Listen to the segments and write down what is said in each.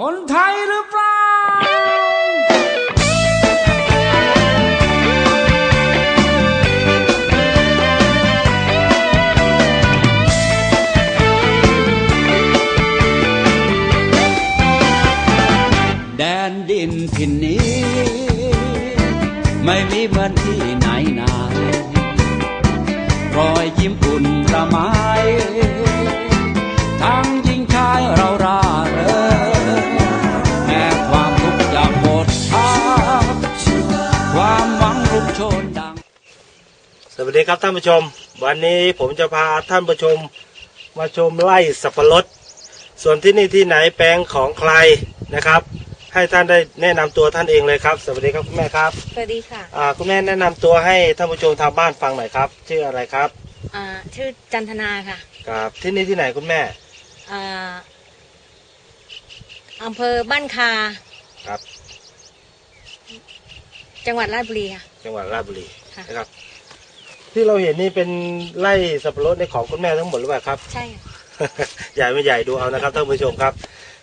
คนไทยหรือเปล่า แดนดินถิ่นนี้ ไม่มี ดีครับท่านผู้ชม วันนี้ผมจะพาท่านผู้ชมมาชมไร่สับปะรด ส่วนที่นี่ที่ไหนแปลงของใครนะครับ ให้ท่านได้แนะนำตัวท่านเองเลยครับ สวัสดีครับคุณแม่ครับสวัสดีค่ะอ่าคุณแม่แนะนำตัวให้ท่านผู้ชมทางบ้านฟังหน่อยครับ ชื่ออะไรครับอ่าชื่อจันทนาค่ะครับที่นี่ที่ไหนคุณแม่อ่าอำเภอบ้านคา ครับ จังหวัดราชบุรีค่ะ จังหวัดราชบุรีค่ะ นะครับ ที่เราเห็นนี่เป็นไร่สับปะรดในของคุณแม่ทั้งหมดหรือเปล่าครับ ใช่ค่ะใหญ่ไม่ใหญ่ดูเอานะครับท่านผู้ชมครับ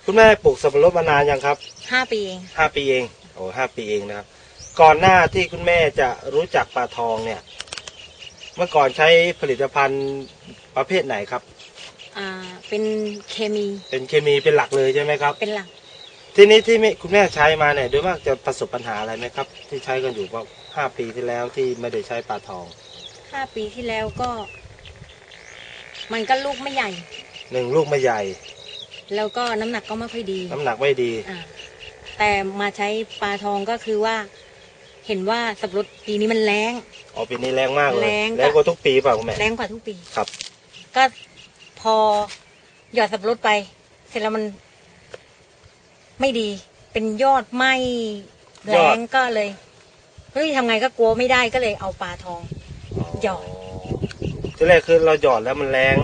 คุณแม่ปลูกสับปะรดมานานยังครับห้าปีเองห้าปีเองโอ้ห้าปีเองนะครับ ก่อนหน้าที่คุณแม่จะรู้จักปลาทองเนี่ย เมื่อก่อนใช้ผลิตภัณฑ์ประเภทไหนครับ อ่าเป็นเคมีเป็นเคมีเป็นหลักเลยใช่ไหมครับ เป็นหลัก ทีนี้ที่แม่คุณแม่ใช้มาเนี่ยโดยมากจะประสบปัญหาอะไรไหมครับ ที่ใช้กันอยู่ว่าห้าปีที่แล้วที่ไม่ได้ใช้ปลาทอง ห้าปีที่แล้วก็ มันก็ลูกไม่ใหญ่ หนึ่งลูกไม่ใหญ่ แล้วก็น้ำหนักก็ไม่ค่อยดีน้ำหนักไม่ดี อ่าแต่มาใช้ปลาทองก็คือว่า เห็นว่าสับปะรดปีนี้มันแรง อ๋อปีนี้แรงมากเลยแรงแรงกว่าทุกปีเปล่าคุณแม่ แรงกว่าทุกปี ครับ ก็พอหยอดสับปะรดไป เสร็จแล้วมัน ไม่ดี เป็นยอดไหมแรงก็เลยเฮ้ยทำไงก็กลัวไม่ได้ก็เลยเอาปลาทอง หยอด ที่แรกคือเราหยอดแล้วมันแรง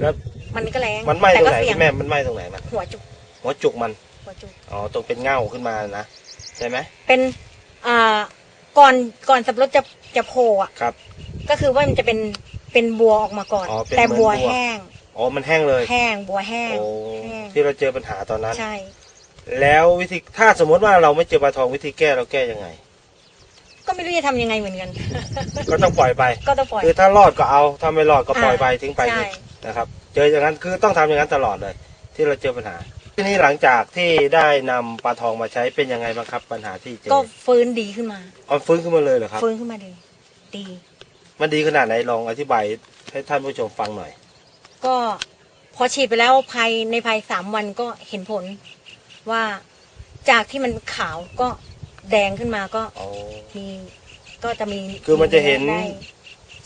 แล้วมันก็แรงมันไหม้ตรงไหนแต่ก็เสี่ยคุณแม่มันไหม้ตรงไหนมันหัวจุกหัวจุกมันหัวจุกอ๋อตรงเป็นเง่าขึ้นมานะใช่ไหมเป็นอ่าก่อนก่อนสับปะรดจะจะโผล่อะครับ ก็คือว่ามันจะเป็นเป็นบัวออกมาก่อน อ๋อเป็นแต่เหมือนบัวบัว แห้ง อ๋อมันแห้งเลยแห้งบัวแห้งโอ้แห้งที่เราเจอปัญหาตอนนั้น ใช่ แล้ววิธีถ้าสมมติว่าเราไม่เจอปลาทองวิธีแก้เราแก้ยังไง ก็ไม่รู้จะทำยังไงเหมือนกัน ก็ต้องปล่อยไป ก็ต้องปล่อย คือถ้ารอดก็เอาถ้าไม่รอดก็ปล่อยไปอ่าทิ้งไปใช่ นะครับ เจออย่างนั้นคือต้องทำอย่างนั้นตลอดเลย ที่เราเจอปัญหา ทีนี้หลังจากที่ได้นำปลาทองมาใช้เป็นยังไงบ้างครับ ปัญหาที่เจอก็ฟื้นดีขึ้นมาเอาฟื้นขึ้นมาเลยเหรอครับ ฟื้นขึ้นมาดี ดี มันดีขนาดไหนลองอธิบายให้ท่านผู้ชมฟังหน่อย ก็พอฉีดไปแล้วภายในภายสามวันก็เห็นผลว่าจากที่มันขาวก็ แดงขึ้นมาก็อ๋อ มีก็จะมีคือมันจะเห็น ได้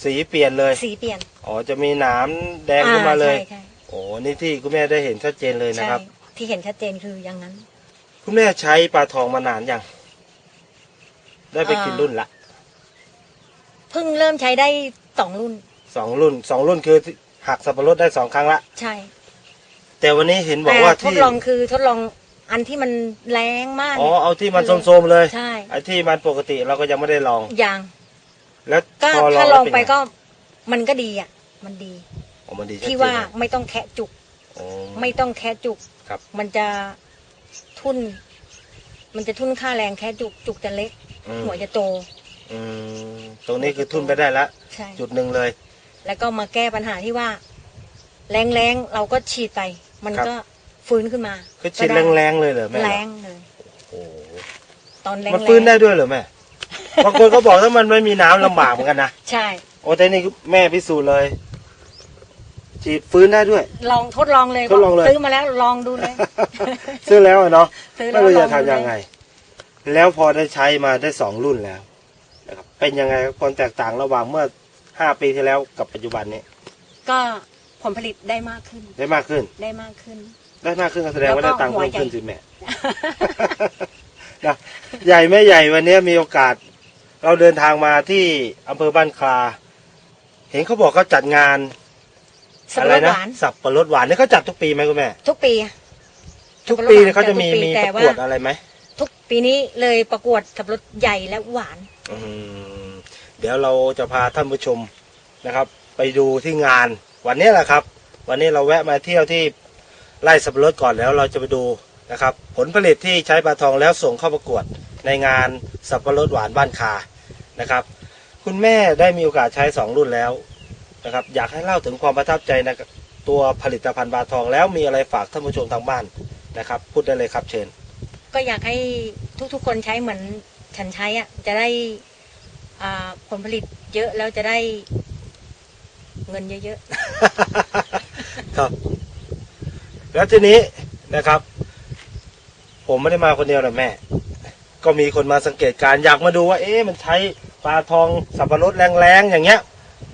สีเปลี่ยนเลย สีเปลี่ยนอ๋อ จะมีหนามแดงขึ้นมาเลย อ่ใช่โอ้นี่ที่คุณแม่ได้เห็นชัดเจนเลยใช่นะครับใช่ที่เห็นชัดเจนคืออย่างนั้น คุณแม่ใช้ปลาทองมานานยังได้ไปกี่อ่า รุ่นละเพิ่งเริ่มใช้ได้สองรุ่นสองรุ่นสองรุ่นคือหักสับปะรดได้สองครั้งละ ใช่แต่วันนี้เห็นบอกแต่ว่าทดที่ลองคือทดลอง อันที่มันแรงมากอ๋อเนี่ยเอาที่มันโซมๆเลยใช่ไอ้ที่มันปกติเราก็ยังไม่ได้ลองอย่างแล้วก็พอถ้าลแวองไปเนก็มันก็ดีอะ มันดีอ๋อมันดีชัดเจนที่ว่าเลยไม่ต้องแคะจุกอ๋อไม่ต้องแคะจุกครับมันจะทุน มันจะทุนค่าแรงแค่จุกจุกจะเล็กอืมหัวจะโตอืมตรงนี้คือทุนไปได้ละใช่จุดหนึ่งเลย แล้วก็มาแก้ปัญหาที่ว่า แรงแรงๆเราก็ฉีดไป มันครับก็ ฟื้นขึ้นมาคือฉีดก็ไแรงๆเลยเหรอแม่แรงเลย โอ้โหตอนแรงมันฟื้นได้ด้วยเหรอแม่บางคนเขาบอกถ้ามันไม่มีน้ำลำบากเหมือนกันนะใช่ โอ้แต่นี่แม่พิสูจน์เลย ฉีดฟื้นได้ด้วย ลองทดลองเลยทดลองเลย ซื้อมาแล้วลองดูเลย ซื้อแล้วอะเนาะซื้อแล้ไม่วรู้ลอจะงดูทำยังไง แล้วพอได้ใช้มาได้สองรุ่นแล้วนะครับเป็นยังไงครับความแตกต่างระหว่างเมื่อห้าปีที่แล้วกับปัจจุบันนี้ก็ผลผลิตได้มากขึ้น ได้มากขึ้น ได้มากขึ้น ได้มากขึ้นก็แสดงว่าแล้ได้วก็ตังค์หัวเพิ่มขึ้นใหญ่สิแม่ นะใหญ่ไม่ใหญ่วันนี้มีโอกาส เราเดินทางมาที่อำเภอบ้านคลา เห็นเขาบอกเขาจัดงานสับอะปะไรรดนะหวาน สับปะรดหวานนี่เขาจัดทุกปีไหมคุณแม่ ทุกปีทุกปีเนี่ยเขาจะมีทุกปีมีแต่ประว่ากวดอะไรไหมทุกปีนี้เลยประกวดสับปะรดใหญ่และหวาน อืมเดี๋ยวเราจะพาท่านผู้ชมนะครับ ไปดูที่งาน วันนี้แหละครับ วันนี้เราแวะมาเที่ยวที่ ไร่สับปะรดก่อนแล้วเราจะไปดูนะครับผลผลิตที่ใช้ปลาทองแล้วส่งเข้าประกวดในงานสับปะรดหวานบ้านคานะครับ คุณแม่ได้มีโอกาสใช้สองรุ่นแล้วนะครับอยากให้เล่าถึงความประทับใจในตัวผลิตภัณฑ์ปลาทองแล้วมีอะไรฝากท่านผู้ชมทางบ้านนะครับ พูดได้เลยครับเชิญ ก็อยากให้ทุกๆ คนใช้เหมือนฉันใช้อะจะได้อ่าผลผลิตเยอะแล้วจะได้เงินเยอะครับ แล้วทีนี้นะครับ ผมไม่ได้มาคนเดียวนะแม่ ก็มีคนมาสังเกตการณ์อยากมาดูว่า เอ๊ะมันใช้ปลาทองสับปะรดแรงๆอย่างเงี้ย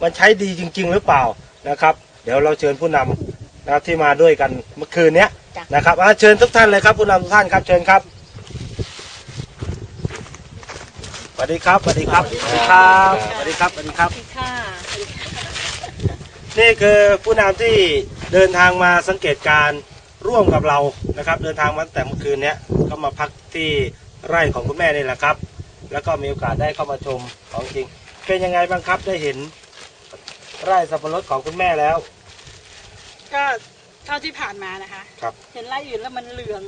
มันใช้ดีจริง ๆ หรือเปล่านะครับ เดี๋ยวเราเชิญผู้นำนะครับที่มาด้วยกันเมื่อคืนเนี้ยจ้ะนะครับอะเชิญทุกท่านเลยครับผู้นำทุกท่านครับเชิญครับสวัสดีครับสวัสดีครับสวัสดีครับสวัสดีครับสวัสดีครับๆค่ะ นี่คือผู้นำที่ เดินทางมาสังเกตการณ์ร่วมกับเรานะครับ เดินทางมาตั้งแต่เมื่อคืนเนี้ยก็มาพักที่ไร่ของคุณแม่นี่แหละครับ แล้วก็มีโอกาสได้เข้ามาชมของจริง เป็นยังไงบ้างครับได้เห็นไร่สับปะรดของคุณแม่แล้ว ก็เท่าที่ผ่านมานะคะ ครับ เห็นไร่อื่นแล้วมันเหลือง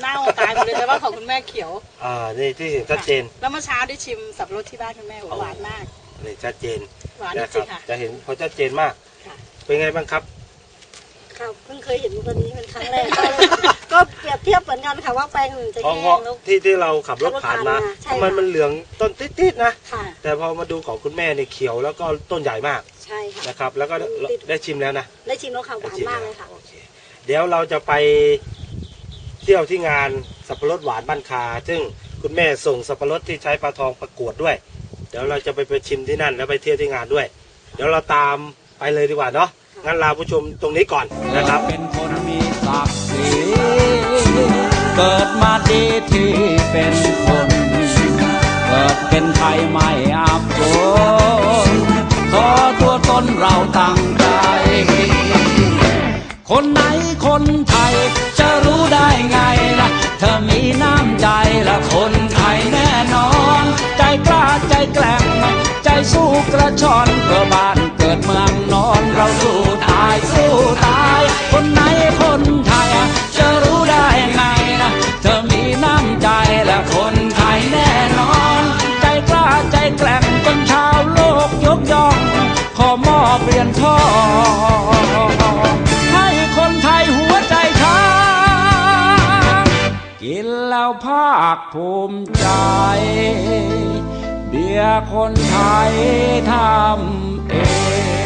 เน่าตายหมดเลยแต่ว่าของคุณแม่เขียวอ่านี่ที่เห็นชัดเจนแล้วเมื่อเช้าได้ชิมสับปะรดที่บ้านคุณแม่หวานมากนี่ชัดเจนหวานนะคจริรับงๆค่ะ จะเห็นพอชัดเจนมากค่ะเป็นไงบ้างครับ ค่ะเพิ่งเคยเห็นตัวนี้เป็นครั้งแรกก็เลยก็เปรียบเทียบเหมือนกันค่ะว่าแปลงอื่นจะเพราะแห้งแล้ว ที่ที่เราขับรถผ่านมาใช่ ทำไมค่ะมันเหลืองต้นติดๆนะ ค่ะ แต่พอมาดูของคุณแม่เนี่ยเขียวแล้วก็ต้นใหญ่มากใช่ค่ะ นะครับ แล้วก็ได้ชิมแล้วนะได้ชิมแล้วค่ะหวานมากเลยค่ะ โอเคเดี๋ยวเราจะไปเที่ยวที่งานสับปะรดหวานบ้านคา ซึ่งคุณแม่ส่งสับปะรดที่ใช้ปลาทองประกวดด้วย เดี๋ยวเราจะไปไปชิมที่นั่นแล้วไปเที่ยวที่งานด้วย เดี๋ยวเราตามไปเลยดีกว่าเนาะ งั้นลาผู้ชมตรงนี้ก่อนนะครับ เป็นคนมีศักดิ์ศรีเกิดมาดีที่เป็นคน เกิดเป็นไทยไม่อับจนขอตัวตนเราตั้งใจ คนไหนคนไทยจะรู้ได้ไงล่ะ เธอมีน้ำใจละคนไทยแน่นอน ใจกล้าใจแกล่ง ใจสู้กระชอนเพื่อบ้านเกิดเมืองนอนเราสู้ตายสู้ตาย คนไหนคนไทยากภูมิใจ เบียคนไทยทำเอง